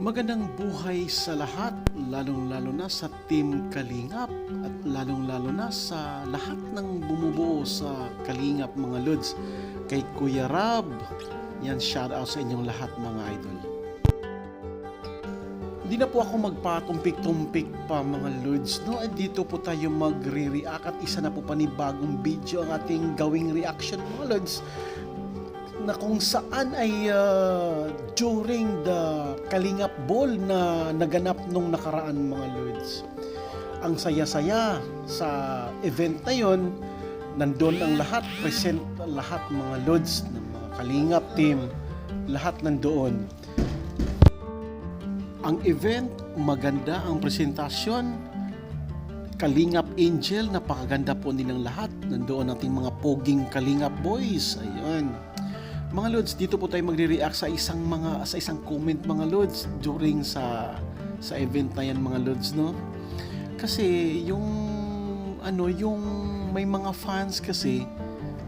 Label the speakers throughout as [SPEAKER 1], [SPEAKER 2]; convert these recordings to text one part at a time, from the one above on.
[SPEAKER 1] Magandang buhay sa lahat, lalong-lalo na sa Team Kalingap at lalong-lalo na sa lahat ng bumubuo sa Kalingap mga Lods. Kay Kuya Rab, yan shout out sa inyong lahat mga idol. Hindi na po ako magpatumpik-tumpik pa mga Lods. No? At dito po tayo magre-react at isa na po panibagong video ang ating gawing reaction mga Lods na kung saan ay uh, during the Kalingap Ball na naganap nung nakaraan mga Lods. Ang saya-saya sa event na yon, nandun ang lahat, present lahat mga Lods ng mga Kalingap team, lahat nandoon. Ang event, maganda ang presentasyon, Kalingap Angel, napakaganda po nilang lahat. Nandoon ating mga poging Kalingap Boys. Ayun. Mga Lods, dito po tayo magre-react sa isang mga sa isang comment mga Lods during sa sa event na yan mga Lods, no? Kasi yung ano, yung may mga fans kasi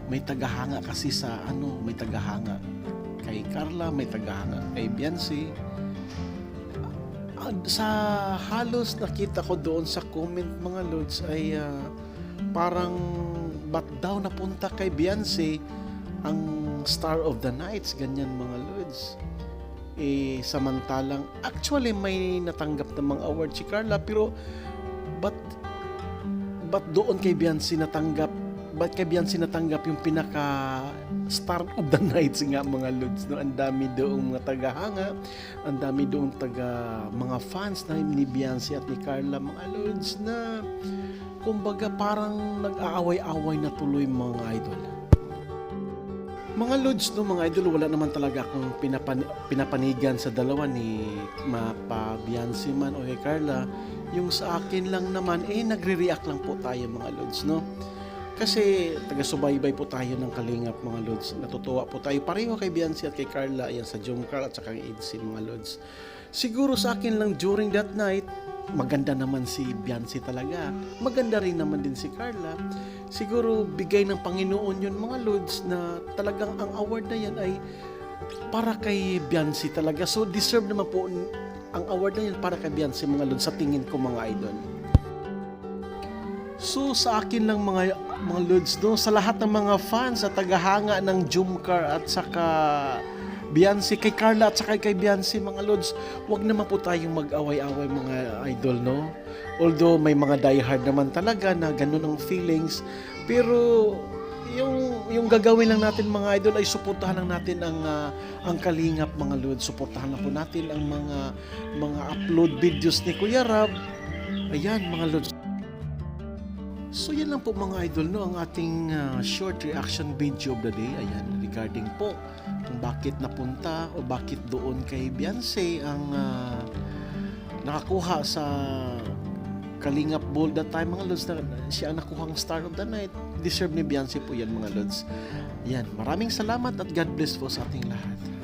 [SPEAKER 1] may tagahanga kasi sa ano, may tagahanga kay Carla, may tagahanga kay Beyonce. Sa halos nakita ko doon sa comment mga Lods ay ah, parang ba't daw napunta kay Beyonce ang Star of the Nights, ganyan mga Lods. Eh, samantalang, actually may natanggap ng mga award si Carla, pero ba't, ba't doon kay Beyonce natanggap, ba't kay Beyonce natanggap yung pinaka Star of the Nights nga mga Lods, no? Ang dami doong mga tagahanga, ang dami doong taga mga fans na ni Beyonce at ni Carla mga Lods na kumbaga parang nag-aaway-away na tuloy mga idol. Mga Lods, no, mga idol, wala naman talaga akong pinapan- pinapanigan sa dalawa ni Mapa Beyonce man o kay Carla. Yung sa akin lang naman, eh, nagre-react lang po tayo mga Lods, no? Kasi taga-subaybay po tayo ng kalingap mga Lods. Natutuwa po tayo pareho kay Beyonce at kay Carla, yan sa Jomcar at saka kay Edsy mga Lods. Siguro sa akin lang during that night, maganda naman si Beyonce talaga. Maganda rin naman din si Carla. Siguro bigay ng Panginoon yun mga Lods na talagang ang award na yan ay para kay Beyonce talaga. So deserve naman po ang award na yan para kay Beyonce mga Lods sa tingin ko mga idol. So sa akin lang mga mga Lods no, sa lahat ng mga fans sa tagahanga ng Jumcar at saka Beyonce kay Carla at saka kay Beyonce mga Lods, wag naman po tayong mag-away-away mga idol no. Although may mga diehard naman talaga na ganun ang feelings, pero yung yung gagawin lang natin mga idol ay suportahan lang natin ang ah, ang kalingap mga Lods. Suportahan lang po natin ang mga mga upload videos ni Kuya Rab. Ayan mga Lods. So yan lang po mga idol no ang ating ah, short reaction video of the day. Ayan regarding po kung bakit napunta o bakit doon kay Beyonce ang ah, nakakuha sa Kalingap Ball that time. Mga lods na siya ang nakuhang star of the night. Deserve ni Beyonce po yan mga lods. Yan maraming salamat at God bless po sa ating lahat